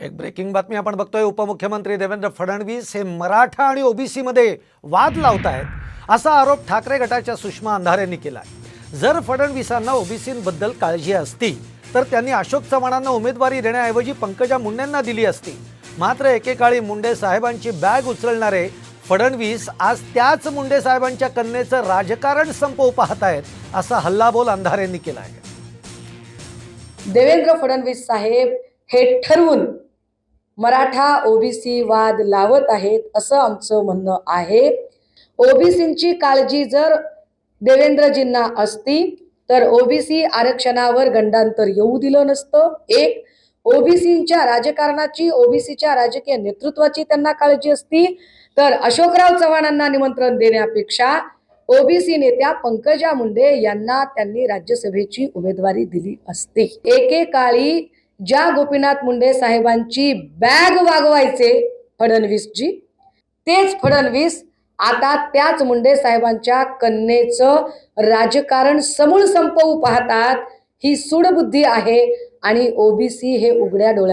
एक ब्रेकिंग बातमी आपण बघतोय. उपमुख्यमंत्री देवेंद्र फडणवीस हे मराठा आणि ओबीसी मध्ये वाद लावत आहेत असा आरोप ठाकरे गटाच्या सुषमा अंधारेंनी केला जर फडणवीसांना ओबीसींबद्दल काळजी असती तर त्यांनी अशोक चव्हाणांना उमेदवारी देण्याऐवजी पंकजा मुंडेंना दिली असती. मात्र एकेकाळी मुंडे साहेबांची बॅग उचलणारे फडणवीस आज त्याच मुंडे साहेबांच्या कन्येचं राजकारण संपवू पाहत आहेत असा हल्लाबोल अंधारेंनी केला आहे देवेंद्र फडणवीस साहेब हे ठरवून मराठा ओबीसी वाद लावत आहेत असं आमचं म्हणणं आहे. ओबीसींची काळजी जर देवेंद्रजींना असती तर ओबीसी आरक्षणावर गंडांतर येऊ दिलं नसतं. एक ओबीसींच्या राजकारणाची ओबीसीच्या राजकीय नेतृत्वाची त्यांना काळजी असती तर अशोकराव चव्हाणांना निमंत्रण देण्यापेक्षा ओबीसी नेत्या पंकजा मुंडे यांना त्यांनी राज्यसभेची उमेदवारी दिली असती. एकेकाळी ज्या गोपीनाथ मुंडे साहेबांची बॅग वागवायचे फडणवीसजी तेच फडणवीस आता त्याच मुंडे साहेबांच्या कन्येचं राजकारण समूळ संपवू पाहतात ही सूडबुद्धी आहे आणि ओबीसी हे उघड्या डोळ्या